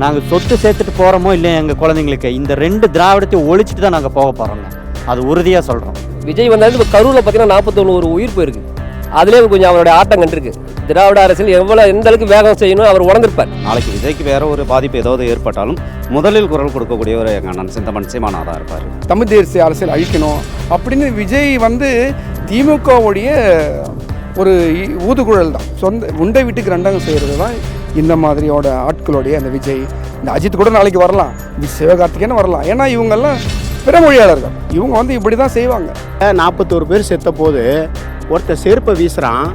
நாங்கள் சொத்து சேர்த்துட்டு போகிறோமோ இல்லையா எங்கள் குழந்தைங்களுக்கு இந்த ரெண்டு திராவிடத்தை ஒழிச்சிட்டு தான் நாங்கள் போக போகிறோங்க அது உறுதியாக சொல்கிறோம் விஜய் வந்தாலும் இப்போ கரூரில் பார்த்தீங்கன்னா நாற்பத்தொன்று ஒரு உயிர் போயிருக்கு. அதுலேயே கொஞ்சம் அவருடைய ஆட்டம் கண்டிருக்கு. திராவிட அரசியல் எவ்வளோ எந்த அளவுக்கு வேகம் செய்யணும் அவர் உணர்ந்திருப்பார். நாளைக்கு விஜய்க்கு வேற ஒரு பாதிப்பு ஏதாவது ஏற்பட்டாலும் முதலில் குரல் கொடுக்கக்கூடியவர் எங்கள் அண்ணன் சிந்தமன் சீமானாக இருப்பார். தமிழ் தேசிய அரசியல் அழிக்கணும் அப்படின்னு விஜய் வந்து திமுகவுடைய ஒரு ஊதுகுழல் தான். சொந்த உண்டை வீட்டுக்கு ரெண்டகம் செய்கிறது தான் இந்த மாதிரியோட ஆட்களுடைய அந்த விஜய் இந்த அஜித் கூட நாளைக்கு வரலாம். வி- சிவகார்த்திகேயன் வரலாம். ஏன்னா இவங்கெல்லாம் பிற மொழியாளர்கள். இவங்க வந்து இப்படி தான் செய்வாங்க நாற்பத்தோரு பேர் செத்த போது ஒருத்தர் செருப்பை வீசுகிறான்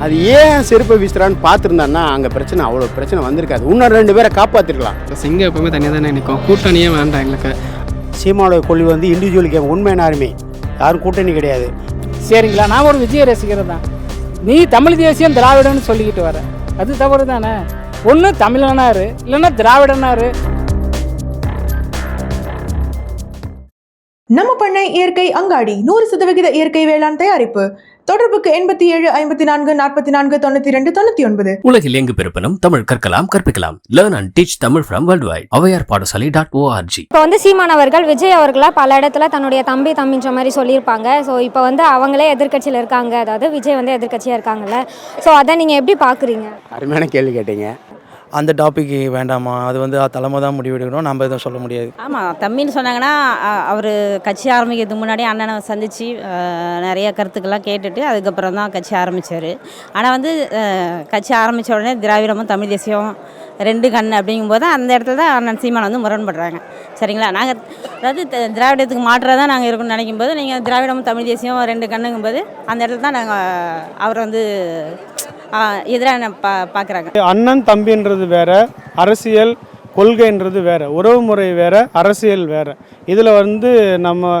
அது ஏன் செருப்பை வீசுறான்னு பார்த்துருந்தான்னா அங்கே பிரச்சனை அவ்வளோ பிரச்சனை வந்திருக்காது. இன்னும் ரெண்டு பேரை காப்பாற்றிருக்கலாம் சிங்கம் எப்பவுமே தனியாக தானே நிற்கும் கூட்டணியே வேண்டாம் எங்களுக்கு. சீமானோட கொள்கை வந்து இண்டிவிஜுவல் கேம் உண்மையான ஆர்மி யாரும் கூட்டணி கிடையாது. சரிங்களா? நான் ஒரு விஜய் ரசிகர் தான். நீ தமிழ் தேசியம் திராவிடன்னு சொல்லிக்கிட்டு வர. அது தவறு தானே ஒன்று தமிழனாரு இல்லைன்னா திராவிடனாரு நம்ம பண்ணை இயற்கை அங்காடி நூறு சதவிகித இயற்கை வேளாண் தயாரிப்பு. தொடர்புக்கு எண்பத்தி ஏழு ஐம்பத்தி நான்கு நாற்பத்தி நான்கு தொண்ணூத்தி ரெண்டு தொண்ணூத்தி ஒன்பது. உலகில் எங்கு பிறப்பினும் தமிழ் கற்கலாம் கற்பிக்கலாம். Learn and teach Tamil from world wide Avvaiyar Padasalai dot org இப்போ வந்து சீமான் அவர்கள் விஜய் அவர்களை பல இடத்துல தன்னுடைய தம்பி தம்பின்ற மாதிரி சொல்லியிருப்பாங்க. ஸோ இப்போ வந்து அவங்களே எதிர்க்கட்சியில் இருக்காங்க. அதாவது விஜய் வந்து எதிர்க்கட்சியாக இருக்காங்கல்ல. ஸோ அதை நீங்கள் எப்படி பார்க்குறீங்க அருமையான கேள்வி கேட்டீங்க. அந்த டாபிக் வேண்டாமா? அது வந்து தலைமை தான் முடிவெடுக்கணும் நம்ம எதுவும் சொல்ல முடியாது. ஆமாம் தம்பின்னு சொன்னாங்கன்னா அவர் கட்சி ஆரம்பிக்கிறதுக்கு முன்னாடி அண்ணனை சந்தித்து நிறைய கருத்துக்கள்லாம் கேட்டுட்டு அதுக்கப்புறம் தான் கட்சி ஆரம்பித்தார் ஆனால் வந்து கட்சி ஆரம்பித்த உடனே திராவிடமும் தமிழ் தேசியம் ரெண்டு கண் அப்படிங்கும்போது அந்த இடத்துல தான் அண்ணன் சீமான் வந்து முரண்படுறாங்க. சரிங்களா? நாங்கள் அதாவது திராவிடத்துக்கு மாற்றாக தான் நாங்கள் இருக்கணும்னு நினைக்கும் போது நீங்கள் திராவிடமும் தமிழ் தேசியம் ரெண்டு கண்ணுங்கும்போது அந்த இடத்துல தான் நாங்கள் அவர் வந்து எதிராக பா பார்க்குறாங்க அண்ணன் தம்பின்றது வேற அரசியல் கொள்கைன்றது வேற உறவு முறை வேற அரசியல் வேற. இதில் வந்து நம்ம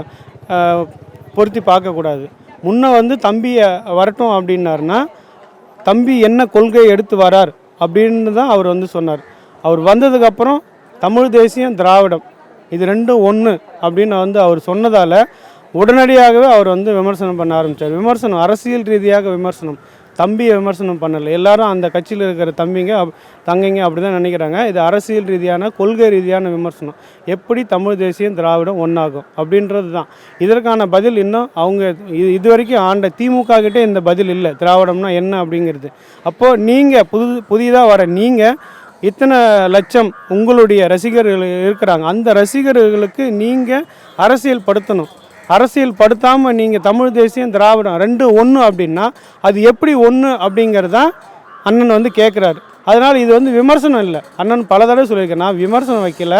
பொருத்தி பார்க்கக்கூடாது. முன்ன வந்து தம்பியை வரட்டும் அப்படின்னாருன்னா தம்பி என்ன கொள்கை எடுத்து வரார் அப்படின்னு தான் அவர் வந்து சொன்னார். அவர் வந்ததுக்கப்புறம் தமிழ் தேசியம் திராவிடம். இது ரெண்டும் ஒன்று அப்படின்னு வந்து அவர் சொன்னதால் உடனடியாகவே அவர் வந்து விமர்சனம் பண்ண ஆரம்பித்தார் விமர்சனம் அரசியல் ரீதியாக விமர்சனம். தம்பியை விமர்சனம் பண்ணலை. எல்லாரும் அந்த கட்சியில் இருக்கிற தம்பிங்க தங்கைங்க அப்படி தான் நினைக்கிறாங்க. இது அரசியல் ரீதியான கொள்கை ரீதியான விமர்சனம். எப்படி தமிழ் தேசியம் திராவிடம் ஒன்றாகும் அப்படின்றது தான் இதற்கான பதில் இன்னும் அவங்க இது இது வரைக்கும் ஆண்ட திமுக கிட்டே இந்த பதில் இல்லை. திராவிடம்னா என்ன அப்படிங்கிறது. அப்போது நீங்கள் புது புதிதாக வர நீங்கள் இத்தனை லட்சம் உங்களுடைய ரசிகர்கள் இருக்கிறாங்க. அந்த ரசிகர்களுக்கு நீங்கள் அரசியல் படுத்தணும் அரசியல் படுத்தாமல் நீங்கள் தமிழ் தேசியம் திராவிடம் ரெண்டு ஒன்று அப்படின்னா அது எப்படி ஒன்று அப்படிங்கிறதான் அண்ணன் வந்து கேட்குறாரு அதனால் இது வந்து விமர்சனம் இல்லை. அண்ணன் பல தடவை சொல்லியிருக்கேன் நான் விமர்சனம் வைக்கல.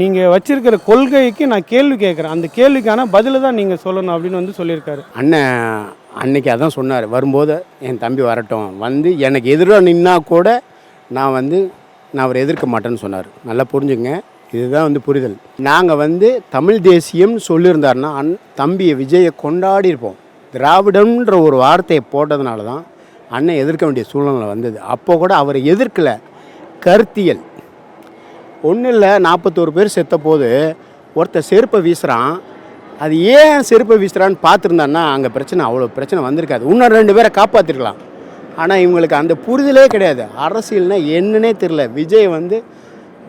நீங்கள் வச்சிருக்கிற கொள்கைக்கு நான் கேள்வி கேட்குறேன் அந்த கேள்விக்கான பதிலை தான் நீங்கள் சொல்லணும் அப்படின்னு வந்து சொல்லியிருக்காரு. அண்ணன் அன்னைக்கு அதான் சொன்னார். வரும்போது என் தம்பி வரட்டும். வந்து எனக்கு எதிராக நின்னா கூட நான் வந்து நான் அவரை எதிர்க்க மாட்டேன்னு சொன்னார். நல்லா புரிஞ்சுங்க இதுதான் வந்து புரிதல். நாங்கள் வந்து தமிழ் தேசியம் சொல்லியிருந்தாருன்னா அன் தம்பியை விஜயை கொண்டாடி இருப்போம். திராவிடம்ன்ற ஒரு வார்த்தையை போட்டதுனால தான் அண்ணன் எதிர்க்க வேண்டிய சூழ்நிலை வந்தது. அப்போ கூட அவரை எதிர்க்கலை. கருத்தியல். ஒன்றும் இல்லை நாற்பத்தோரு பேர் செத்த போது ஒருத்தர் செருப்பை வீசுகிறான் அது ஏன் செருப்பை வீசுகிறான்னு பார்த்துருந்தான்னா அங்கே பிரச்சனை அவ்வளோ பிரச்சனை வந்திருக்காது. இன்னும் ரெண்டு பேரை காப்பாற்றிருக்கலாம் ஆனால் இவங்களுக்கு அந்த புரிதலே கிடையாது. அரசியல்னால் என்னன்னே தெரில விஜய் வந்து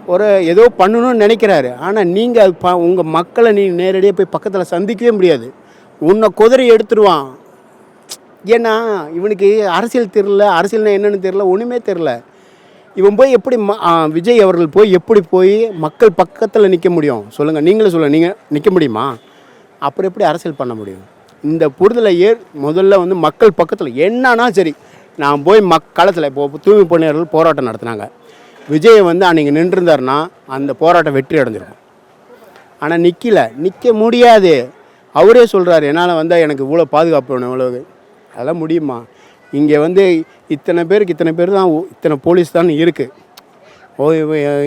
ஒரு ஏதோ பண்ணணும்னு நினைக்கிறாரு. ஆனால் நீங்கள் அது ப உங்கள் மக்களை நீங்கள் நேரடியாக போய் பக்கத்தில் சந்திக்கவே முடியாது. உன்னை குதிரை எடுத்துருவான். ஏன்னா இவனுக்கு அரசியல் தெரில அரசியல்னா என்னென்னு தெரில ஒன்றுமே தெரில இவன் போய் எப்படி ம- விஜய் அவர்கள் போய் எப்படி போய் மக்கள் பக்கத்தில் நிற்க முடியும்? சொல்லுங்கள் நீங்களே சொல்லுங்கள் நீங்கள் நிற்க முடியுமா? அப்புறம் எப்படி அரசியல் பண்ண முடியும்? இந்த புரிதலை ஏ முதல்ல வந்து மக்கள் பக்கத்தில் என்னன்னா சரி நான் போய் மக் காலத்தில் இப்போ தூய்மை பணியாளர்கள் போராட்டம் நடத்துனாங்க. விஜய் வந்து அன்றைக்கி நின்றுருந்தாருன்னா அந்த போராட்டம் வெற்றி அடைஞ்சிருக்கும். ஆனால் நிற்கல நிற்க முடியாது. அவரே சொல்கிறாரு என்னால் வந்தால் எனக்கு இவ்வளோ பாதுகாப்பு வேணும் இவ்வளோ அதெல்லாம் முடியுமா? இங்கே வந்து இத்தனை பேருக்கு இத்தனை பேர் தான் இத்தனை போலீஸ் தான் இருக்குது ஓ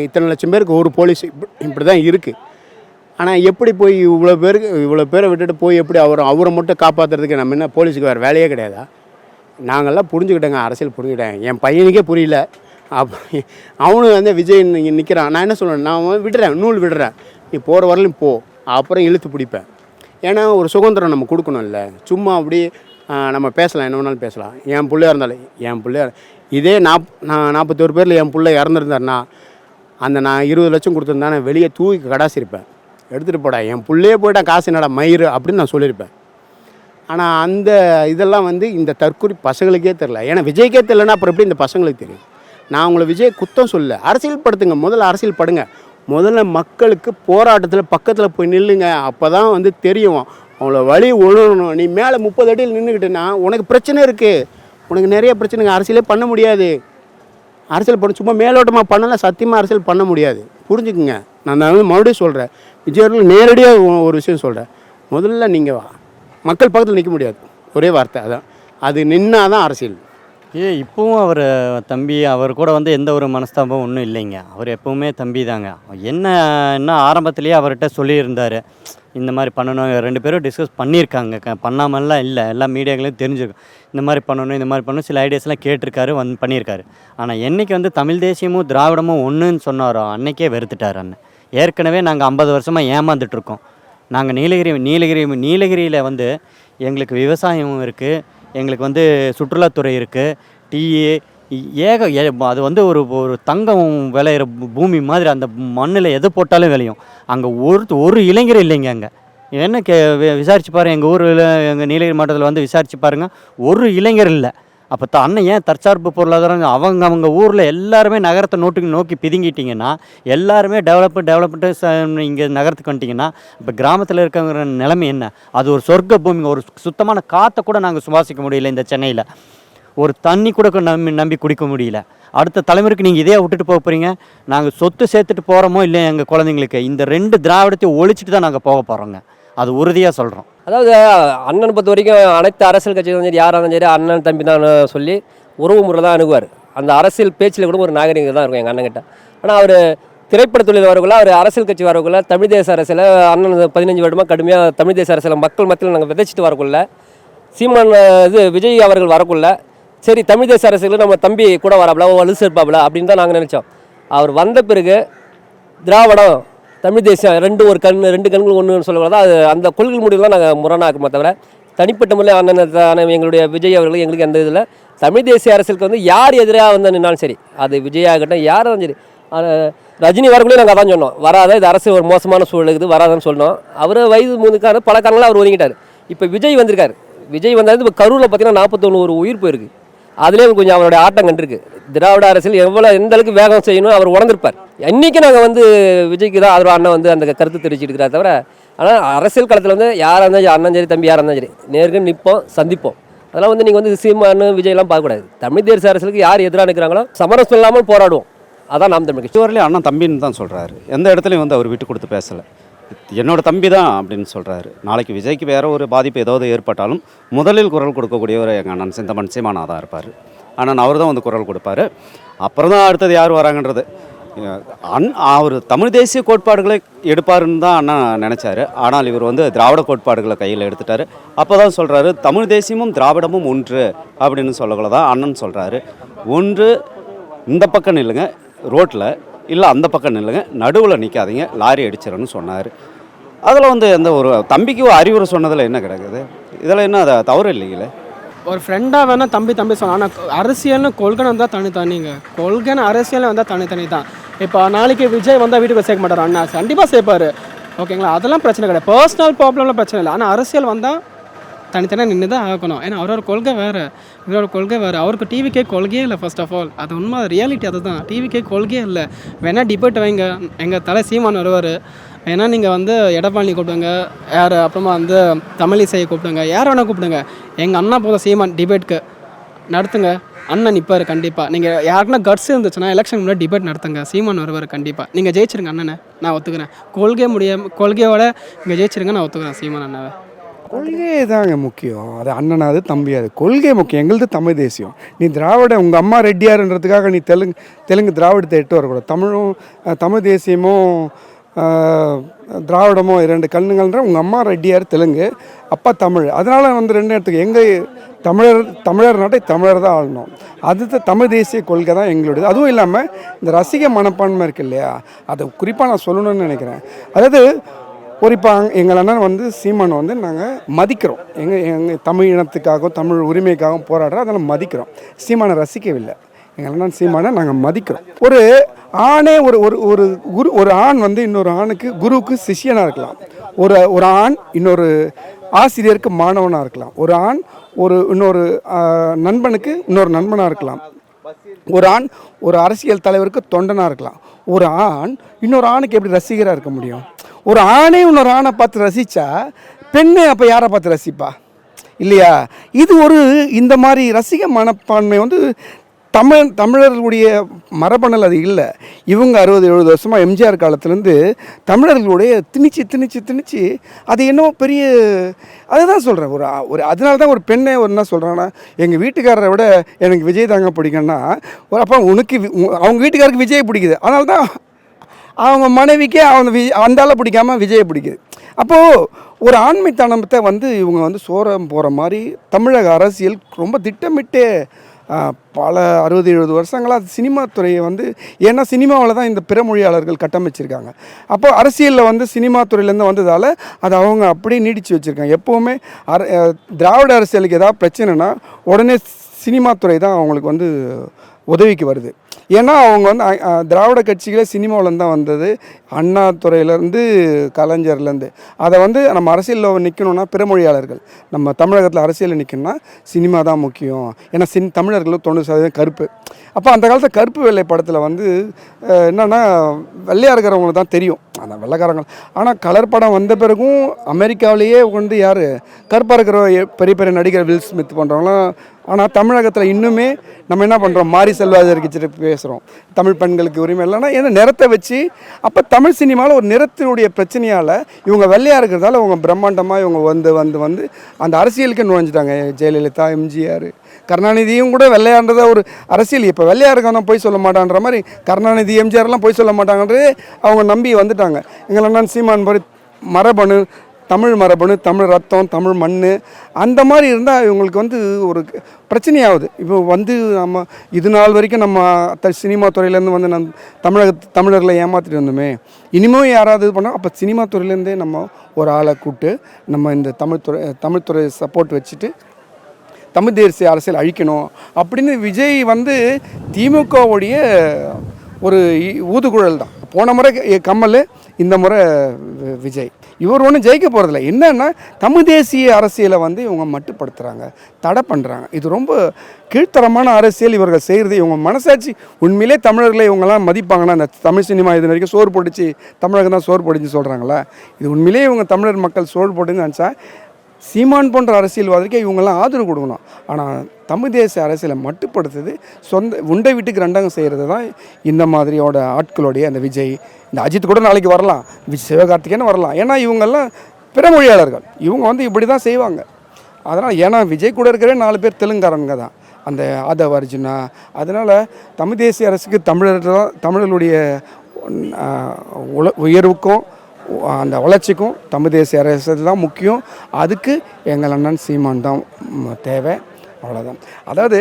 இத்தனை லட்சம் பேருக்கு ஒரு போலீஸ் இப்படி இப்படி தான் இருக்குது ஆனால் எப்படி போய் இவ்வளோ பேருக்கு இவ்வளோ பேரை விட்டுட்டு போய் எப்படி அவரை அவரை மட்டும் காப்பாற்றுறதுக்கு நம்ம என்ன போலீஸுக்கு வேறு வேலையே கிடையாதா? நாங்கள்லாம் புரிஞ்சுக்கிட்டேங்க அரசியல் புரிஞ்சுக்கிட்டேன் என் பையனுக்கே புரியல. அப்படி அவனு வந்து விஜய் நிற்கிறான் நான் என்ன சொல்கிறேன் நான் விடுறேன். நூல் விடுறேன். நீ போகிற வரலையும் போ. அப்புறம் இழுத்து பிடிப்பேன். ஏன்னா ஒரு சுதந்திரம் நம்ம கொடுக்கணும்ல. சும்மா அப்படி நம்ம பேசலாம். என்ன வேணாலும் பேசலாம். என் பிள்ளையா இருந்தாலும் என் பிள்ளையா இதே நாப் நான் நாற்பத்தோரு பேரில் என் பிள்ளை இறந்துருந்தாருன்னா அந்த நான் இருபது லட்சம் கொடுத்துருந்தா நான் வெளியே தூக்கி கடாசிருப்பேன். எடுத்துகிட்டு போடா. என் பிள்ளையே போயிட்டா காசு என்னடா மயிறு அப்படின்னு நான் சொல்லியிருப்பேன் ஆனால் அந்த இதெல்லாம் வந்து இந்த தற்கொலை பசங்களுக்கே தெரில ஏன்னா விஜய்க்கே தெரிலனா அப்புறம் எப்படி இந்த பசங்களுக்கு தெரியும்? நான் உங்களை விஜய் குத்தம் சொல்ல அரசியல் படுத்துங்க. முதல்ல அரசியல் படுங்க. முதல்ல மக்களுக்கு போராட்டத்தில் பக்கத்தில் போய் நில்லுங்க. அப்போ தான் வந்து தெரியும். அவங்கள வழி ஒழுகணும் நீ மேலே முப்பது அடியில் நின்றுக்கிட்டேன்னா உனக்கு பிரச்சனை இருக்குது உனக்கு நிறைய பிரச்சனைங்க. அரசியலே பண்ண முடியாது. அரசியல் பண்ண சும்மா மேலோட்டமாக பண்ணலாம் சத்தியமாக அரசியல் பண்ண முடியாது. புரிஞ்சுக்குங்க. நான் வந்து மறுபடியும் சொல்கிறேன் விஜய் அவர்கள் நேரடியாக ஒரு விஷயம் சொல்கிறேன் முதல்ல நீங்கள் மக்கள் பக்கத்தில் நிற்க முடியாது. ஒரே வார்த்தை அதான். அது நின்னா தான் அரசியல். ஏ இப்போவும் அவர் தம்பி அவர் கூட வந்து எந்த ஒரு மனஸ்தாபம் ஒன்றும் இல்லைங்க. அவர் எப்போவுமே தம்பி தாங்க. என்ன என்ன ஆரம்பத்துலேயே அவர்கிட்ட சொல்லியிருந்தார். இந்த மாதிரி பண்ணணும் ரெண்டு பேரும் டிஸ்கஸ் பண்ணியிருக்காங்க. க பண்ணாமல்லாம் இல்லை. எல்லா மீடியாக்களையும் தெரிஞ்சிருக்கும். இந்த மாதிரி பண்ணணும் இந்த மாதிரி பண்ணணும் சில ஐடியாஸ்லாம் கேட்டிருக்காரு வந்து பண்ணியிருக்காரு. ஆனால் என்றைக்கு வந்து தமிழ் தேசியமும் திராவிடமும் ஒன்றுன்னு சொன்னாரோ அன்னைக்கே வெறுத்துட்டார் அண்ணன். ஏற்கனவே நாங்கள் ஐம்பது வருஷமாக ஏமாந்துட்ருக்கோம் நாங்கள் நீலகிரி நீலகிரி நீலகிரியில் வந்து எங்களுக்கு விவசாயமும் இருக்குது எங்களுக்கு வந்து சுற்றுலாத்துறை இருக்குது டீ ஏக ஏ- அது வந்து ஒரு ஒரு தங்கம் விளையிற பூமி மாதிரி அந்த மண்ணில் எது போட்டாலும் விளையும். அங்கே ஒரு ஒரு இளைஞர் இல்லைங்க அங்கே. என்ன கே வி- விசாரிச்சு பாருங்கள் எங்கள் ஊரில் எங்கள் நீலகிரி மாவட்டத்தில் வந்து விசாரிச்சு பாருங்கள் ஒரு இளைஞர் இல்லை. அப்போ த அண்ணன் ஏன் தற்சார்பு பொருளாதாரம் அவங்க அவங்க ஊரில் எல்லாருமே நகரத்தை நோட்டுக்கு நோக்கி பிதுங்கிட்டிங்கன்னா எல்லாருமே டெவலப்பு டெவலப்மெண்ட்டு இங்கே நகரத்துக்கு வந்துட்டிங்கன்னா இப்போ கிராமத்தில் இருக்கவங்க நிலைமை என்ன? அது ஒரு சொர்க்க பூமிங்க. ஒரு சுத்தமான காற்றை கூட நாங்கள் சுவாசிக்க முடியல இந்த சென்னையில். ஒரு தண்ணி கூட நம்பி நம்பி குடிக்க முடியல. அடுத்த தலைமுறைக்கு நீங்கள் இதே விட்டுட்டு போக போகிறீங்க நாங்கள் சொத்து சேர்த்துட்டு போகிறோமோ இல்லை எங்கள் குழந்தைங்களுக்கு? இந்த ரெண்டு திராவிடத்தையும் ஒழிச்சிட்டு தான் நாங்கள் போக போகிறோங்க அது உறுதியாக சொல்கிறோம் அதாவது அண்ணன் பொறுத்த வரைக்கும் அனைத்து அரசியல் கட்சிகளும் சரி யாராக இருந்தாலும் சரி அண்ணன் தம்பி தான் சொல்லி உறவு முறை தான் அணுகுவார். அந்த அரசியல் பேச்சில் கூட ஒரு நாகரிகம் தான் இருக்கும் எங்கள் அண்ணன்கிட்ட ஆனால் அவர் திரைப்பட தொழில் வரக்குள்ள அவர் அரசியல் கட்சி வரக்குள்ள தமிழ் தேச அரசியல் அண்ணன் பதினஞ்சு வருடமாக கடுமையாக தமிழ் தேச அரசியல் மக்கள் மத்தியில் நாங்கள் விதைச்சிட்டு வரக்குள்ள சீமான் இது விஜய் அவர்கள் வரக்குள்ள சரி தமிழ் தேச அரசியல் நம்ம தம்பி கூட வராப்ல வலு சேர்ப்பாப்ல அப்படின்னு தான் நாங்கள் நினச்சோம். அவர் வந்த பிறகு திராவிடம் தமிழ் தேசியம் ரெண்டு ஒரு கண் ரெண்டு கண்கள் ஒன்றுன்னு சொல்லக்கூடாது. அது அந்த கொள்கை முடிவு தான் நாங்கள் முரணாக்குமே தவிர தனிப்பட்ட முறையில் அண்ணன் எங்களுடைய விஜய் அவர்கள் எங்களுக்கு எந்த இதில் தமிழ் தேசிய அரசியலுக்கு வந்து யார் எதிராக வந்து நின்னாலும் சரி அது விஜய் ஆகட்டும் யாரும் சரி ரஜினி வரக்குள்ளே நாங்கள் அதான் சொன்னோம். வராத இது அரசு ஒரு மோசமான சூழல் இருக்குது வராதுன்னு சொன்னோம். அவர் வயது மூணுக்கான பல காரணங்களாக அவர் ஒதுங்கிட்டார் இப்போ விஜய் வந்திருக்காரு. விஜய் வந்தால் இப்போ கரூரில் பார்த்தீங்கன்னா நாற்பத்தொன்று ஒரு உயிர் போயிருக்கு. அதுலேயே கொஞ்சம் அவருடைய ஆட்டம் கண்டிருக்கு. திராவிட அரசியல் எவ்வளோ எந்த அளவுக்கு வேகம் செய்யணும் அவர் உணர்ந்திருப்பார். இன்றைக்கி நாங்கள் வந்து விஜய்க்கு தான் அவர் அண்ணன் வந்து அந்த கருத்து தெரிவிச்சிட்டு தவிர ஆனால் அரசியல் களத்தில் வந்து யாராக இருந்தாலும் அண்ணன் சரி தம்பி யாராக இருந்தாலும் சரி நேருக்கு நிற்போம் சந்திப்போம். அதெல்லாம் வந்து நீங்கள் வந்து சீமானு விஜய்லாம் பார்க்கக்கூடாது. தமிழ் தேசிய அரசியலுக்கு யார் எதிராக நிற்கிறாங்களோ சமரசம் இல்லாமல் போராடுவோம். அதான் நாம் தமிழ் கட்சி. அண்ணன் தம்பின்னு தான் சொல்கிறாரு எந்த இடத்துலையும் வந்து அவர் விட்டு கொடுத்து பேசலை. என்னோட தம்பி தான் அப்படின்னு சொல்கிறாரு நாளைக்கு விஜய்க்கு வேறு ஒரு பாதிப்பு ஏதாவது ஏற்பட்டாலும் முதலில் குரல் கொடுக்கக்கூடியவர் எங்கள் அண்ணன் சிந்தமன் சீமானா தான் இருப்பார். ஆனால் அவர் தான் வந்து குரல் கொடுப்பாரு. அப்புறம் தான் அடுத்தது யார் வராங்கன்றது. அன் அவர் தமிழ் தேசிய கோட்பாடுகளை எடுப்பாருன்னு தான் அண்ணா நினச்சாரு. ஆனால் இவர் வந்து திராவிட கோட்பாடுகளை கையில் எடுத்துட்டார். அப்போ தான் சொல்கிறாரு தமிழ் தேசியமும் திராவிடமும் ஒன்று அப்படின்னு சொல்லக்குள்ள தான் அண்ணன் சொல்கிறாரு ஒன்று இந்த பக்கம் இல்லைங்க ரோட்டில் இல்லை அந்த பக்கம் நில்லுங்க. நடுவில் நிற்காதீங்க லாரி அடிச்சிடணும்னு சொன்னார். அதில் வந்து எந்த ஒரு தம்பிக்கு ஒரு அறிவுரை சொன்னதில் என்ன கிடக்குது? இதில் என்ன அதை தவறு இல்லைங்களே? ஒரு ஃப்ரெண்டாக வேணால் தம்பி தம்பி சொல்லலாம் ஆனால் அரசியல்னு கொள்கைன்னு வந்தால் தனித்தனிங்க. கொள்கைன்னு அரசியல் வந்தால் தனித்தனி தான் இப்போ நாளைக்கு விஜய் வந்தால் வீட்டுக்கு சேர்க்க மாட்டார் அண்ணா. கண்டிப்பாக சேர்ப்பார். ஓகேங்களா? அதெல்லாம் பிரச்சனை கிடையாது. பர்சனல் ப்ராப்ளம்லாம் பிரச்சனை இல்லை. ஆனால் அரசியல் வந்தால் தனித்தனியாக நின்று தான் ஆகணும். ஏன்னா அவரோட கொள்கை வேறு. இவரோட கொள்கை வேறு. அவருக்கு டிவிக்கே கொள்கையே இல்லை ஃபர்ஸ்ட் ஆஃப் ஆல் அது உண்மை ரியாலிட்டி அதுதான். டிவிக்கே கொள்கையே இல்லை. வேணால் டிபேட் வைங்க. எங்கள் தலை சீமான் வருவார். ஏன்னா நீங்கள் வந்து எடப்பாடி கூப்பிடுங்க. யார் அப்புறமா வந்து தமிழிசையை கூப்பிடுங்க. யார் வேணால் கூப்பிடுங்க. எங்கள் அண்ணா போதும் சீமான் டிபேட்க்கு நடத்துங்க. அண்ணன் நிற்பார் கண்டிப்பாக நீங்கள் யாருக்குன்னா கட்ஸ் இருந்துச்சுன்னா எலெக்ஷன் முன்னாடி டிபேட் நடத்துங்க. சீமான் வருவார் கண்டிப்பாக நீங்கள் ஜெயிச்சிருங்க அண்ணனை. நான் ஒத்துக்கிறேன். கொள்கை முடியாமல் கொள்கையோட நீங்கள் ஜெயிச்சிருங்க நான் ஒத்துக்கிறேன் சீமான் அண்ணாவை. கொள்கை தாங்க முக்கியம். அது அண்ணனாது தம்பியாது. கொள்கை முக்கியம். எங்களுது தமிழ் தேசியம். நீ திராவிட உங்கள் அம்மா ரெட்டியாருன்றதுக்காக நீ தெலுங்கு தெலுங்கு திராவிடத்தை எட்டு வரக்கூடாது தமிழும் தமிழ் தேசியமும் திராவிடமும் இரண்டு கண்ணுங்கள்ன்ற உங்கள் அம்மா ரெட்டியார் தெலுங்கு அப்பா தமிழ். அதனால் வந்து ரெண்டு இடத்துக்கு எங்கள் தமிழர் தமிழர் நாட்டை தமிழர் தான் ஆளணும். அது தமிழ் தேசிய கொள்கை தான் எங்களுடையது. அதுவும் இல்லாமல் இந்த ரசிக மனப்பான்மை இருக்கு இல்லையா? அதை குறிப்பாக நான் சொல்லணும்னு நினைக்கிறேன். அதாவது ஒரு இப்போ எங்கள் அண்ணன் வந்து சீமான் வந்து நாங்கள் மதிக்கிறோம். எங்கள் எங்கள் தமிழ் இனத்துக்காகவும் தமிழ் உரிமைக்காகவும் போராடுறோம். அதனால் மதிக்கிறோம். சீமானை ரசிக்கவில்லை. எங்கள் அண்ணன் சீமானை நாங்கள் மதிக்கிறோம். ஒரு ஆணே ஒரு ஒரு ஒரு குரு ஒரு ஆண் வந்து இன்னொரு ஆணுக்கு குருவுக்கு சிஷியனாக இருக்கலாம். ஒரு ஒரு ஆண் இன்னொரு ஆசிரியருக்கு மாணவனாக இருக்கலாம். ஒரு ஆண் ஒரு இன்னொரு நண்பனுக்கு இன்னொரு நண்பனாக இருக்கலாம். ஒரு ஆண் ஒரு அரசியல் தலைவருக்கு தொண்டனாக இருக்கலாம். ஒரு ஆண் இன்னொரு ஆணுக்கு எப்படி ரசிகராக இருக்க முடியும்? ஒரு ஆணே இன்னொரு ஆணை பார்த்து ரசித்தா பெண்ணு அப்போ யாரை பார்த்து ரசிப்பா? இல்லையா? இது ஒரு இந்த மாதிரி ரசிக மனப்பான்மை வந்து தமிழ் தமிழர்களுடைய மரபணல் அது இல்லை. இவங்க அறுபது எழுபது வருஷமாக எம்ஜிஆர் காலத்துலேருந்து தமிழர்களுடைய திணிச்சு திணிச்சு திணிச்சு அது என்னவோ பெரிய அதுதான் சொல்கிறேன் ஒரு ஒரு அதனால தான் ஒரு பெண்ணை ஒரு என்ன சொல்கிறாங்கன்னா எங்கள் வீட்டுக்காரரை விட எனக்கு விஜய் தாங்க பிடிக்கும்னா ஒரு அப்போ உனக்கு வி- அவங்க வீட்டுக்காருக்கு விஜய் பிடிக்குது. அதனால தான் அவங்க மனைவிக்கே அவங்க வி அந்தால பிடிக்காம விஜயை பிடிக்குது. அப்போது ஒரு ஆண்மைத்தனத்தை வந்து இவங்க வந்து சோரம் போகிற மாதிரி தமிழக அரசியல் ரொம்ப திட்டமிட்டு பல அறுபது எழுபது வருஷங்களாக சினிமா துறையை வந்து ஏன்னா சினிமாவில் தான் இந்த பிற மொழியாளர்கள் கட்டமைச்சிருக்காங்க. அப்போ அரசியலில் வந்து சினிமா துறையிலேருந்து வந்ததால் அதை அவங்க அப்படியே நீடித்து வச்சுருக்காங்க. எப்போவுமே அர திராவிட அரசியலுக்கு ஏதாவது பிரச்சனைனா உடனே சினிமா துறை தான் அவங்களுக்கு வந்து உதவிக்கு வருது. ஏன்னா அவங்க வந்து திராவிட கட்சிகளே சினிமாவிலேருந்து தான் வந்தது. அண்ணா துறையிலேருந்து கலைஞர்லேருந்து. அதை வந்து நம்ம அரசியலில் நிற்கணும்னா பிறமொழியாளர்கள் நம்ம தமிழகத்தில் அரசியலில் நிற்கணும்னா சினிமா தான் முக்கியம். ஏன்னா சின் தமிழர்களும் தொண்ணூறு சதவீதம் கருப்பு. அப்போ அந்த காலத்தில் கருப்பு வெள்ளை படத்தில் வந்து என்னென்னா வெள்ளையாக இருக்கிறவங்களுக்கு தான் தெரியும். அந்த வெள்ளைக்காரங்க. ஆனால் கலர் படம் வந்த பிறகும் அமெரிக்காவிலேயே வந்து யார்? கருப்பாக இருக்கிற பெரிய பெரிய நடிகர் வில் ஸ்மித் பண்ணுறவங்களாம் ஆனால் தமிழகத்தில் இன்னுமே நம்ம என்ன பண்ணுறோம் மாரி செல்வாஜர் கிட்ட பேசுகிறோம் தமிழ் பெண்களுக்கு உரிமை இல்லைன்னா ஏன்னா நிறத்தை வச்சு அப்போ தமிழ் சினிமாவில் ஒரு நிறத்தினுடைய பிரச்சனையால் இவங்க வெள்ளையாக இருக்கிறதால இவங்க பிரம்மாண்டமாக இவங்க வந்து வந்து வந்து அந்த அரசியலுக்கு நுழைஞ்சிட்டாங்க. ஜெயலலிதா எம்ஜிஆர் கருணாநிதியும் கூட வெள்ளையான்றத ஒரு அரசியல். இப்போ வெள்ளையாக இருக்கவன் போய் சொல்ல மாட்டான்ற மாதிரி கருணாநிதி எம்ஜிஆர்லாம் போய் சொல்ல மாட்டாங்கன்றது அவங்க நம்பி வந்துட்டாங்க. எங்கள் அண்ணன் சீமான் மாதிரி மரபணு தமிழ் மரபணு தமிழ் ரத்தம் தமிழ் மண் அந்த மாதிரி இருந்தால் இவங்களுக்கு வந்து ஒரு பிரச்சனையாகுது இப்போ வந்து நம்ம இது நாள் வரைக்கும் நம்ம த சினிமா துறையிலேருந்து வந்து நம் தமிழக தமிழர்களை ஏமாற்றிட்டு வந்தோமே இனிமேல் யாராவது இது பண்ணால் அப்போ சினிமா துறையிலேருந்தே நம்ம ஒரு ஆளை கூப்பிட்டு நம்ம இந்த தமிழ் துறை தமிழ் துறை சப்போர்ட் வச்சுட்டு தமிழ் தேசிய அரசியல் அழிக்கணும் அப்படின்னு விஜய் வந்து திமுகவுடைய ஒரு ஊதுகுழல் தான். போன முறை கமல் இந்த முறை விஜய். இவர் ஒன்றும் ஜெயிக்க போகிறதில்ல என்னென்னா தமிழ் தேசிய அரசியலை வந்து இவங்க மட்டுப்படுத்துகிறாங்க தடை பண்ணுறாங்க இது ரொம்ப கீழ்த்தரமான அரசியல் இவர்கள் செய்கிறது இவங்க மனசாட்சி உண்மையிலே தமிழர்களை இவங்கெல்லாம் மதிப்பாங்கன்னா அந்த தமிழ் சினிமா இது வரைக்கும் சோறு போட்டுச்சு தமிழகம் தான் சோறு போட்டுச்சு சொல்கிறாங்களா இது உண்மையிலே இவங்க தமிழர் மக்கள் சோறு போட்டுன்னு நினச்சா சீமான் போன்ற அரசியல்வாதிக்கு இவங்கெல்லாம் ஆதரவு கொடுக்கணும். ஆனால் தமிழ் தேச அரசியலை மட்டுப்படுத்துது சொந்த உண்டை வீட்டுக்கு ரெண்டகம் செய்கிறது தான் இந்த மாதிரியோட ஆட்களுடைய அந்த விஜய். இந்த அஜித் கூட நாளைக்கு வரலாம். விஜய் சிவகார்த்திகேயன் வரலாம். ஏன்னா இவங்கெல்லாம் பிற மொழியாளர்கள். இவங்க வந்து இப்படி தான் செய்வாங்க. அதனால் ஏன்னா விஜய் கூட இருக்கிற நாலு பேர் தெலுங்காரங்க தான். அந்த ஆதவ அர்ஜுனா. அதனால் தமிழ் தேசிய அரசுக்கு தமிழர்கள் தான் தமிழர்களுடைய உல உயர்வுக்கும் அந்த வளர்ச்சிக்கும் தமிழ் தேசிய அரசு தான் முக்கியம். அதுக்கு எங்கள் அண்ணன் சீமான் தான் தேவை. அவ்வளோதான் அதாவது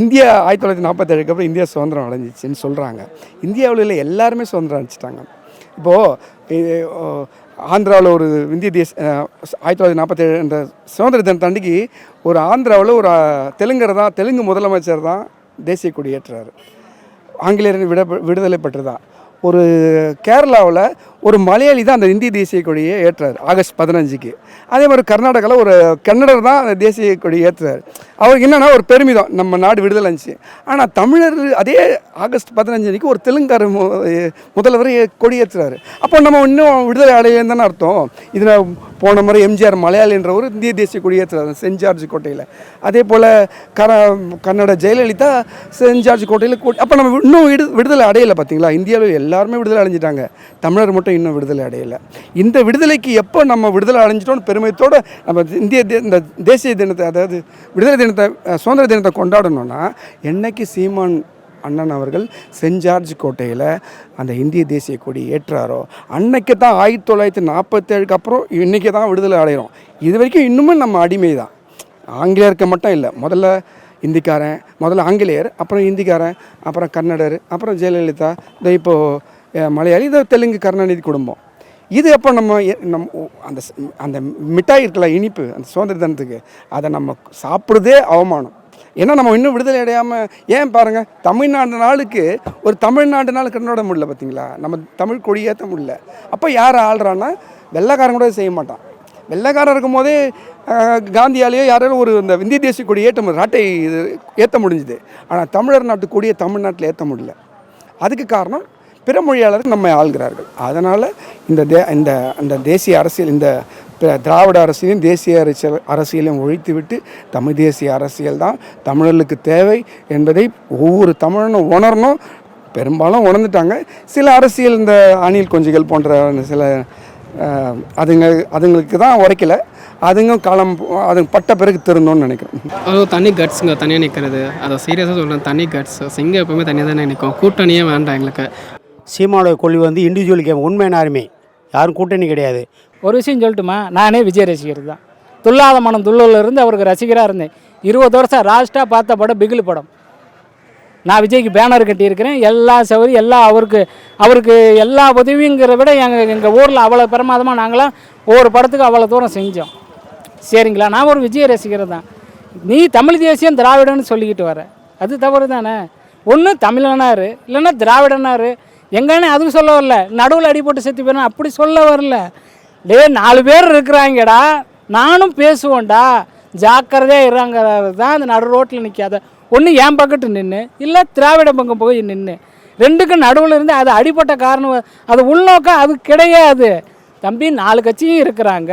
இந்தியா ஆயிரத்தி தொள்ளாயிரத்தி நாற்பத்தேழுக்கு அப்புறம் இந்தியா சுதந்திரம் அடைஞ்சிச்சின்னு சொல்கிறாங்க இந்தியாவில் இல்லை எல்லாருமே சுதந்திரம் அடைஞ்சிட்டாங்க. இப்போது ஆந்திராவில் ஒரு இந்திய தேச ஆயிரத்தி தொள்ளாயிரத்தி நாற்பத்தேழு இந்த சுதந்திர தினத்து அன்றைக்கி ஒரு ஆந்திராவில் ஒரு தெலுங்கர் தான் தெலுங்கு முதலமைச்சர் தான் தேசிய கொடி ஏற்றுறாரு விட விடுதலை பெற்றதா? ஒரு கேரளாவில் ஒரு மலையாளி தான் அந்த இந்திய தேசிய கொடியை ஏற்றுறாரு ஆகஸ்ட் பதினஞ்சுக்கு. அதே மாதிரி கர்நாடகாவில் ஒரு கன்னடர் தான் அந்த தேசிய கொடி ஏற்றுறாரு. அவருக்கு என்னென்னா ஒரு பெருமிதம் நம்ம நாடு விடுதலை இருந்துச்சு ஆனால் தமிழர் அதே ஆகஸ்ட் பதினஞ்சு ஒரு தெலுங்கார மு முதல்வர் கொடி ஏற்றுறாரு. அப்போ நம்ம இன்னும் விடுதலை அடையலன்னு தானே அர்த்தம். இதில் போன முறை எம்ஜிஆர் மலையாளின்ற ஒரு இந்திய தேசிய கொடி ஏற்றுறாரு சென்ட் ஜார்ஜ் கோட்டையில். அதே போல் கர கன்னட ஜெயலலிதா சென்ட் ஜார்ஜ் கோட்டையில் கூ அப்போ நம்ம இன்னும் விடு விடுதலை அடையலை பார்த்தீங்களா இந்தியாவில் எல்லாருமே விடுதலை அடைஞ்சிட்டாங்க. தமிழர் மட்டும் இன்னும் விடுதலை அடையலை. இந்த விடுதலைக்கு எப்போ நம்ம விடுதலை அடைஞ்சிட்டோம்னு பெருமைத்தோடு நம்ம இந்திய தே- இந்த தேசிய தினத்தை அதாவது விடுதலை தினத்தை சுதந்திர தினத்தை கொண்டாடணும்னா என்னைக்கு சீமான் அண்ணன் அவர்கள் சென்ட் ஜார்ஜ் கோட்டையில் அந்த இந்திய தேசிய கொடி ஏற்றாரோ அன்னைக்கு தான் ஆயிரத்தி தொள்ளாயிரத்தி நாற்பத்தேழுக்கு அப்புறம் இன்றைக்கி தான் விடுதலை அடைகிறோம் இது வரைக்கும் இன்னுமும் நம்ம அடிமை தான். ஆங்கிலேயருக்கு மட்டும் இல்லை முதல்ல இந்திக்காரன் முதல்ல ஆங்கிலேயர் அப்புறம் இந்திக்காரன் அப்புறம் கன்னடர் அப்புறம் ஜெயலலிதா இந்த இப்போது மலையாளி இது தெலுங்கு கருணாநிதி குடும்பம். இது எப்போ நம்ம எ- நம் அந்த அந்த மிட்டாய் இருக்கல இனிப்பு அந்த சுதந்திர தினத்துக்கு அதை நம்ம சாப்பிட்றதே அவமானம். ஏன்னா நம்ம இன்னும் விடுதலை அடையாமல் ஏன் பாருங்கள் தமிழ்நாடு நாளுக்கு ஒரு தமிழ்நாடு நாள் கண்ணோட முடியல பார்த்தீங்களா நம்ம தமிழ் கொடி ஏற்ற முடியல. அப்போ யார் ஆள்றான்னா வெள்ளைக்காரன் கூட செய்ய மாட்டான். வெள்ளைக்காரன் இருக்கும் போதே காந்தியாலேயோ யாராலும் ஒரு இந்த இந்திய தேசிய கொடி ஏற்ற முடியும் ராட்டை இது ஏற்ற முடிஞ்சுது. ஆனால் தமிழர் நாட்டு கொடியை தமிழ்நாட்டில் ஏற்ற முடியல. அதுக்கு காரணம் பிற மொழியாளர்கள் நம்மை ஆள்கிறார்கள். அதனால் இந்த தே இந்த அந்த தேசிய அரசியல் இந்த திராவிட அரசியலையும் தேசிய அரசியல் அரசியலையும் ஒழித்துவிட்டு தமிழ் தேசிய அரசியல் தான் தமிழர்களுக்கு தேவை என்பதை ஒவ்வொரு தமிழனும் உணரணும். பெரும்பாலும் உணர்ந்துட்டாங்க. சில அரசியல் இந்த அணில் கொஞ்சிகள் போன்ற சில அதுங்க அதுங்களுக்கு தான் உரைக்கல. அதுங்க காலம் அது பட்ட பிறகு திருந்தோம்னு நினைக்கிறேன். அது தனி கட்ஸுங்க தனியாக நிற்கிறது அதை சீரியஸாக சொல்கிறேன் தனி கட்ஸ் சிங்கம் எப்பவுமே தனியாக தானே நிற்கும் கூட்டணியே வேண்டாம் எங்களுக்கு. சீமானோட கொள்கை வந்து இண்டிவிஜுவல் கேம் உண்மையான ஆர்மி யாரும் கூட்டணி கிடையாது. ஒரு விஷயம் சொல்லட்டுமா? நானே விஜய் ரசிகர் தான். துல்லாத மனம் துள்ளூர்ல இருந்து அவருக்கு ரசிகராக இருந்தேன். இருபது வருஷம் ராஸ்டாக பார்த்த படம் பிகில் படம். நான் விஜய்க்கு பேனர் கட்டியிருக்கிறேன். எல்லா சவரி எல்லா அவருக்கு அவருக்கு எல்லா உதவிங்கிற விட எங்கள் எங்கள் ஊரில் அவ்வளோ பிரமாதமாக நாங்களாம் ஒவ்வொரு படத்துக்கு அவ்வளோ தூரம் செஞ்சோம். சரிங்களா? நான் ஒரு விஜய் ரசிகர் தான். நீ தமிழ் தேசியம் திராவிடன்னு சொல்லிக்கிட்டு வர. அது தவறு தானே ஒன்று தமிழனாரு இல்லைன்னா திராவிடனாரு எங்கன்னு அதுவும் சொல்ல வரல. நடுவில் அடிபட்டு செத்து போயிடும் அப்படி சொல்ல வரல. டே நாலு பேர் இருக்கிறாங்கடா. நானும் பேசுவோம்டா. ஜாக்கிரதையாக இருறாங்கிறது தான் அந்த நடு ரோட்டில் நிற்காத ஒன்று என் பக்கத்து நின்று இல்லை திராவிட பக்கம் போய் நின்று ரெண்டுக்கும் நடுவில் இருந்து அது அடிப்பட்ட காரணம் அது உள்நோக்கம் அது கிடையாது. தம்பி நாலு கட்சியும் இருக்கிறாங்க.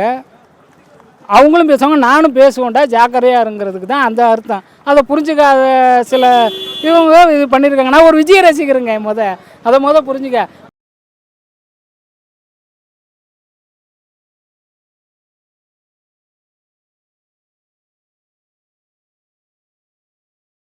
அவங்களும் பேசுவாங்க நானும் பேசுவோண்டா ஜாக்கிரதையாக இருங்கிறதுக்கு தான் அந்த அர்த்தம். அதை புரிஞ்சுக்காத சில இவங்க இது பண்ணியிருக்காங்க. நான் ஒரு விஜய் ரசிக்கிறேங்க முத. அதை முத புரிஞ்சுக்க.